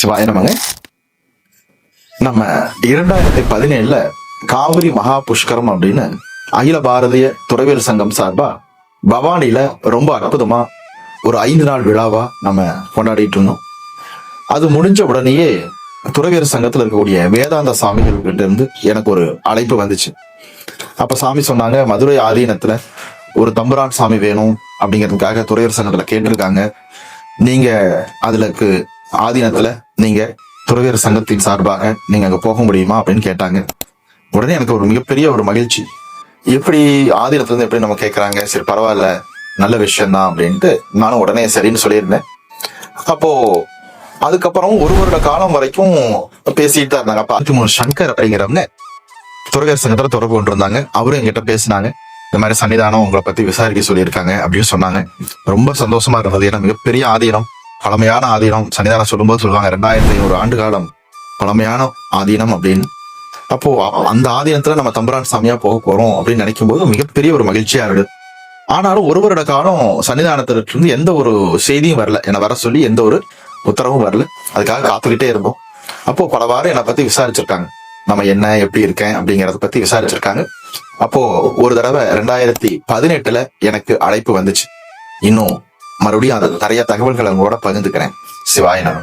சிவாய நமங்க நம்ம இரண்டாயிரத்தி பதினேழுல காவிரி மகா புஷ்கரம் அப்படின்னு அகில பாரதிய துறவியல் சங்கம் சார்பா பவானியில ரொம்ப அற்புதமா ஒரு ஐந்து நாள் விழாவா நம்ம கொண்டாடிட்டு இருந்தோம். அது முடிஞ்ச உடனேயே துறவியர் சங்கத்துல இருக்கக்கூடிய வேதாந்த சாமிகள் கிட்ட இருந்து எனக்கு ஒரு அழைப்பு வந்துச்சு. அப்ப சாமி சொன்னாங்க மதுரை ஆதீனத்துல ஒரு தம்புரான் சாமி வேணும் அப்படிங்கிறதுக்காக துறையர் சங்கத்துல கேட்டிருக்காங்க. நீங்க அதுலக்கு ஆதீனத்துல நீங்க துறவியர் சங்கத்தின் சார்பாக நீங்க அங்க போக முடியுமா அப்படின்னு கேட்டாங்க. உடனே எனக்கு ஒரு மிகப்பெரிய ஒரு மகிழ்ச்சி. எப்படி ஆதீனத்துல இருந்து எப்படி நம்ம கேட்கறாங்க சரி பரவாயில்ல நல்ல விஷயம்தான் அப்படின்ட்டு நானும் உடனே சரின்னு சொல்லியிருந்தேன். அப்போ அதுக்கப்புறம் ஒரு வருட காலம் வரைக்கும் பேசிட்டு தான் இருந்தாங்க. அப்ப ஆதிமூர் சங்கர் அப்படிங்கிறவங்க துறவியர் சங்கத்துல தொடர்பு கொண்டு இருந்தாங்க அவரும் என்கிட்ட பேசினாங்க. இந்த மாதிரி சன்னிதானம் உங்களை பத்தி விசாரிக்க சொல்லியிருக்காங்க அப்படின்னு சொன்னாங்க. ரொம்ப சந்தோஷமா இருந்தது. ஏன்னா மிகப்பெரிய ஆதீனம். பழமையான ஆதீனம் சன்னிதானம் சொல்லும்போது சொல்லுவாங்க ரெண்டாயிரத்தி ஐநூறு ஆண்டு காலம் பழமையான ஆதீனம் அப்படின்னு. அப்போ அந்த ஆதீனத்துல நம்ம தம்பரான் சாமியா போக போறோம் அப்படின்னு நினைக்கும் போது மிகப்பெரிய ஒரு மகிழ்ச்சியா இருக்கு. ஆனாலும் ஒரு வருட காலம் சன்னிதானத்திலிருந்து எந்த ஒரு செய்தியும் வரல. என்னை வர சொல்லி எந்த ஒரு உத்தரவும் வரல. அதுக்காக காத்துக்கிட்டே இருந்தோம். அப்போ பல வாரம் என்னை பத்தி விசாரிச்சிருக்காங்க. நம்ம என்ன எப்படி இருக்கேன் அப்படிங்கறத பத்தி விசாரிச்சிருக்காங்க. அப்போ ஒரு தடவை ரெண்டாயிரத்தி பதினெட்டுல எனக்கு அழைப்பு வந்துச்சு. இன்னும் மறுபடியும் அந்த நிறைய தகவல்களை உங்களோட பகிர்ந்துக்கிறேன். சிவாயனம்